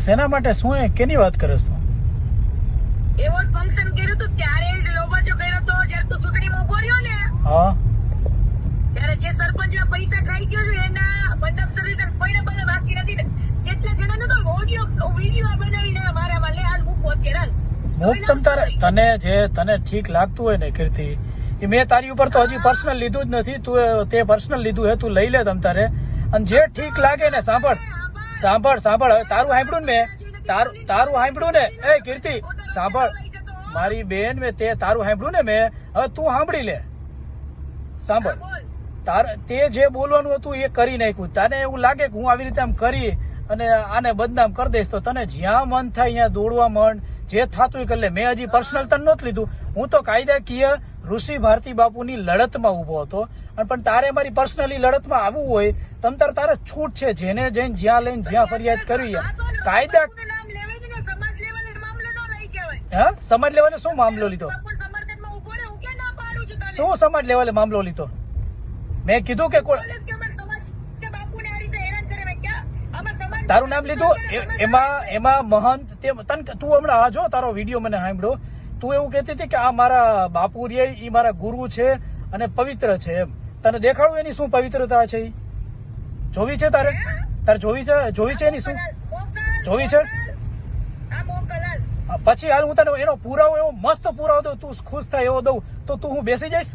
શેના માટે શું એ કેની વાત કરે છે એવો ફંક્શન કર્યું તો ત્યારે જ લોબાચો કર્યો તો જ્યારે તું ચૂંટણીમાં ઊભો રહ્યો ને હા. ત્યારે જે સરપંચના પૈસા ખાઈ ગયો છે એના મંડપ સર્વિસ કોઈને બધા બાકી નથી ને. કેટલા જણાનો તો ઓડિયો વિડિયો બનાવીને મારામાં લે હાલ મૂકો અત્યારે. મૂક તમ તારે તને જે તને ઠીક લાગતું હોય ને કીર્તિ એ મેં તારી ઉપર તો હજી પર્સનલ લીધું જ નથી તું તે પર્સનલ લીધું હે તું લઈ લે તમ તારે. અને જે ઠીક લાગે ને સાંભળ. સાંભળ સાંભળ, હવે તારું સાંભળ્યું ને મેં. તારું તારું સાંભળ્યું ને. એ કીર્તિ, સાંભળ. મારી બેન મેં તે, તારું સાંભળ્યું ને મેં. હવે તું સાંભળી લે. સાંભળ. તાર, તે જે બોલવાનું હતું એ કરી નાખ્યું. તને એવું લાગે કે હું આવી રીતે આમ કરી અને આને બદનામ કરી દઈશ તો તને જ્યાં મન થાય ત્યાં દોડવા મન જે થતું કરી લે. મેં હજી પર્સનલ તને નહોતું લીધું. હું તો કાયદાકીય ઋષિ ભારતી બાપુની લડતમાં ઊભો હતો. અને પણ તારે મારી પર્સનલી લડતમાં આવવું હોય તમ તાર તારે છૂટ છે. જેને જઈને જ્યાં લઈને જ્યાં ફરિયાદ કરવી કાયદા. હા? સમાજ લેવલે શું મામલો લીધો? શું સમાજ લેવલે મામલો લીધો? મેં કીધું કે કોઈ બોલે છે કે અમારા સમાજ કે બાપુને આ રીતે હેરાન કરે મેં ક્યાં? આમાં સમાજ તારું નામ લીધું? એમાં એમાં મહંત તે, તન તું હમણાં આ જો, તારો વીડિયો મને સાંભળ્યો. તું એવું કહેતી હતી કે આ મારા બાપુ રે એ મારા ગુરુ છે અને પવિત્ર છે એમ. તને દેખાડું એની શું પવિત્રતા છે? જોવી છે તારે? તારે જોવી છે જોવી છે એની શું? જોવી છે? પછી હાલ હું તને એનો પુરાવો, એવો મસ્ત પુરાવો દઉં, તું ખુશ થાય એવો દઉં. તો તું હું બેસી જઈશ?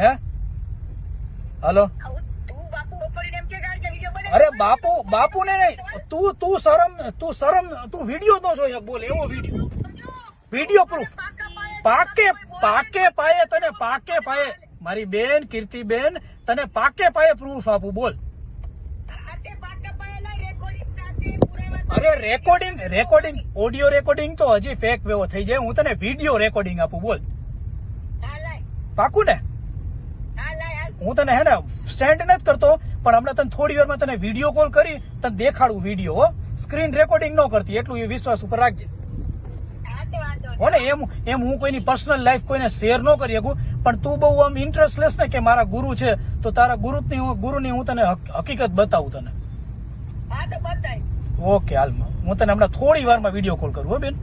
હે? હલો આવું તું બાપુ બપોરીને એમ કે ગાળ કે વીડિયો બનાવી અરે બાપુ બાપુ ને નહીં. તું તું શરમ તું શરમ, તું વીડિયો નો જોઈ બોલ, એવો વીડિયો વીડિયો પ્રૂફ પાકે પાકે પાયે તને, પાકે પાયે. મારી બેન, કીર્તિબેન, તને પાકે પાયે પ્રૂફ આપું, બોલ. અરે રેકોર્ડિંગ રેકોર્ડિંગ ઓડિયો રેકોર્ડિંગ તો હજી ફેક વેવો થઈ જાય. હું તને વીડિયો રેકોર્ડિંગ આપું, બોલ. પાકું ને હા તને હે ને સેન્ડ નથી કરતો પણ હમણાં તને થોડી વારમાં તને વીડિયો કોલ કરી તને દેખાડું વીડિયો હો. સ્ક્રીન રેકોર્ડિંગ ન કરતી એટલું એ વિશ્વાસ ઉપર રાખજે. હા ને એમ એમ હું કોઈની પર્સનલ લાઈફ કોઈને શેર ન કરી શકું પણ તું બહુ આમ ઇન્ટરેસ્ટ લેસ ને કે મારા ગુરુ છે તો તારા ગુરુની ગુરુ ગુરુની હું તને હકીકત બતાવું તને. ઓકે હાલમાં હું તને હમણાં થોડી વારમાં વીડિયો કોલ કરું હો બેન.